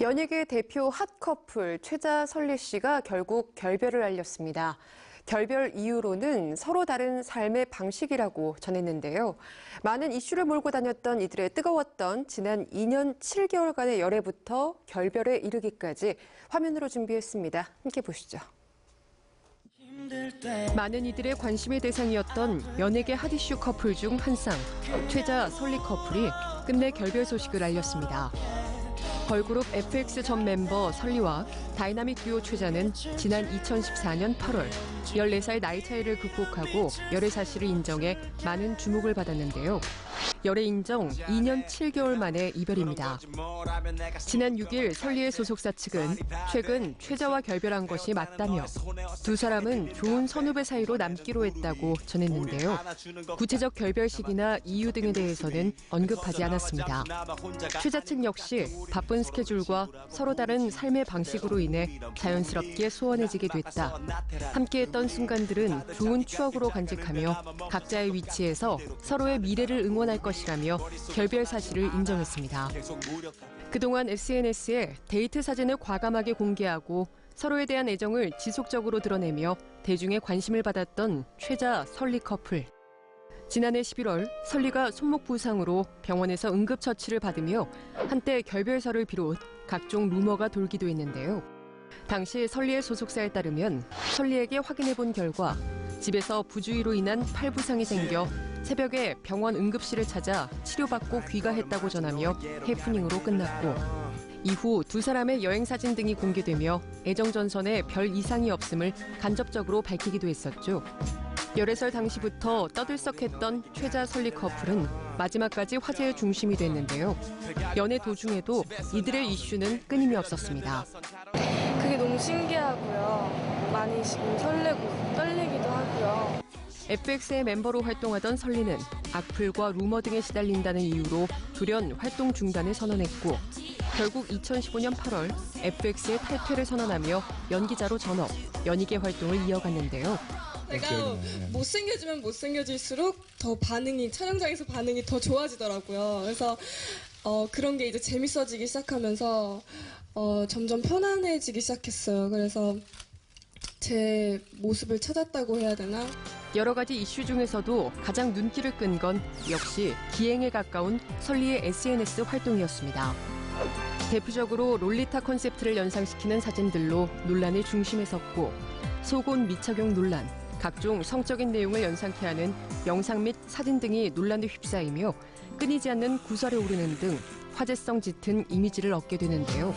연예계 대표 핫커플 최자 설리 씨가 결국 결별을 알렸습니다. 결별 이유로는 서로 다른 삶의 방식이라고 전했는데요. 많은 이슈를 몰고 다녔던 이들의 뜨거웠던 지난 2년 7개월간의 열애부터 결별에 이르기까지 화면으로 준비했습니다. 함께 보시죠. 많은 이들의 관심의 대상이었던 연예계 핫이슈 커플 중 한 쌍, 최자 설리 커플이 끝내 결별 소식을 알렸습니다. 걸그룹 FX 전 멤버 설리와 다이나믹 듀오 최자는 지난 2014년 8월 14살 나이 차이를 극복하고 열애 사실을 인정해 많은 주목을 받았는데요. 열애 인정 2년 7개월 만에 이별입니다. 지난 6일 설리의 소속사 측은 최근 최자와 결별한 것이 맞다며 두 사람은 좋은 선후배 사이로 남기로 했다고 전했는데요. 구체적 결별 시기나 이유 등에 대해서는 언급하지 않았습니다. 최자 측 역시 바쁜 스케줄과 서로 다른 삶의 방식으로 인해 자연스럽게 소원해지게 됐다. 함께했던 순간들은 좋은 추억으로 간직하며 각자의 위치에서 서로의 미래를 응원할 것이라며 결별 사실을 인정했습니다. 그동안 SNS에 데이트 사진을 과감하게 공개하고 서로에 대한 애정을 지속적으로 드러내며 대중의 관심을 받았던 최자 설리 커플. 지난해 11월 설리가 손목 부상으로 병원에서 응급처치를 받으며 한때 결별설을 비롯 각종 루머가 돌기도 했는데요. 당시 설리의 소속사에 따르면 설리에게 확인해 본 결과 집에서 부주의로 인한 팔 부상이 생겨 새벽에 병원 응급실을 찾아 치료받고 귀가했다고 전하며 해프닝으로 끝났고 이후 두 사람의 여행 사진 등이 공개되며 애정 전선에 별 이상이 없음을 간접적으로 밝히기도 했었죠. 열애설 당시부터 떠들썩했던 최자 설리 커플은 마지막까지 화제의 중심이 됐는데요. 연애 도중에도 이들의 이슈는 끊임이 없었습니다. 그게 너무 신기하고요. 많이 지금 설레고 떨리기도 하고요. FX의 멤버로 활동하던 설리는 악플과 루머 등에 시달린다는 이유로 돌연 활동 중단을 선언했고 결국 2015년 8월 FX의 탈퇴를 선언하며 연기자로 전업, 연예계 활동을 이어갔는데요. 제가 못생겨지면 못생겨질수록 더 반응이 촬영장에서 반응이 더 좋아지더라고요. 그래서 어, 그런 게 이제 재밌어지기 시작하면서 어, 점점 편안해지기 시작했어요. 그래서 제 모습을 찾았다고 해야 되나? 여러 가지 이슈 중에서도 가장 눈길을 끈 건 역시 기행에 가까운 설리의 SNS 활동이었습니다. 대표적으로 롤리타 컨셉트를 연상시키는 사진들로 논란의 중심에 섰고 속옷 미착용 논란, 각종 성적인 내용을 연상케 하는 영상 및 사진 등이 논란에 휩싸이며 끊이지 않는 구설에 오르는 등 화제성 짙은 이미지를 얻게 되는데요.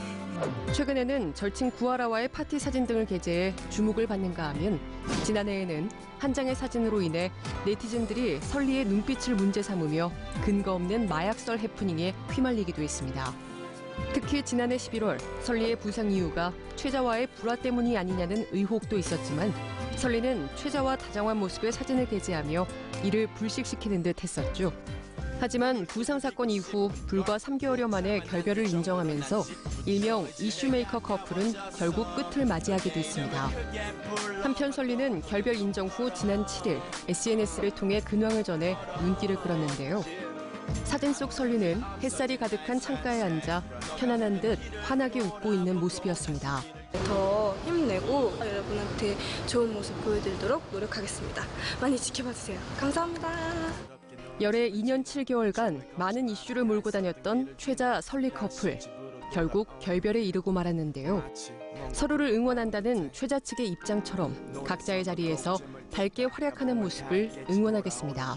최근에는 절친 구하라와의 파티 사진 등을 게재해 주목을 받는가 하면 지난해에는 한 장의 사진으로 인해 네티즌들이 설리의 눈빛을 문제 삼으며 근거 없는 마약설 해프닝에 휘말리기도 했습니다. 특히 지난해 11월 설리의 부상 이유가 최자와의 불화 때문이 아니냐는 의혹도 있었지만 설리는 최자와 다정한 모습의 사진을 게재하며 이를 불식시키는 듯 했었죠. 하지만 부상 사건 이후 불과 3개월여 만에 결별을 인정하면서 일명 이슈메이커 커플은 결국 끝을 맞이하게 됐습니다. 한편 설리는 결별 인정 후 지난 7일 SNS를 통해 근황을 전해 눈길을 끌었는데요. 사진 속 설리는 햇살이 가득한 창가에 앉아 편안한 듯 환하게 웃고 있는 모습이었습니다. 더힘 내고 여러분한테 좋은 모습 보여드리도록 노력하겠습니다. 많이 지켜봐 주세요. 감사합니다. 열애 2년 7개월간 많은 이슈를 몰고 다녔던 최자 설리 커플. 결국 결별에 이르고 말았는데요. 서로를 응원한다는 최자 측의 입장처럼 각자의 자리에서 밝게 활약하는 모습을 응원하겠습니다.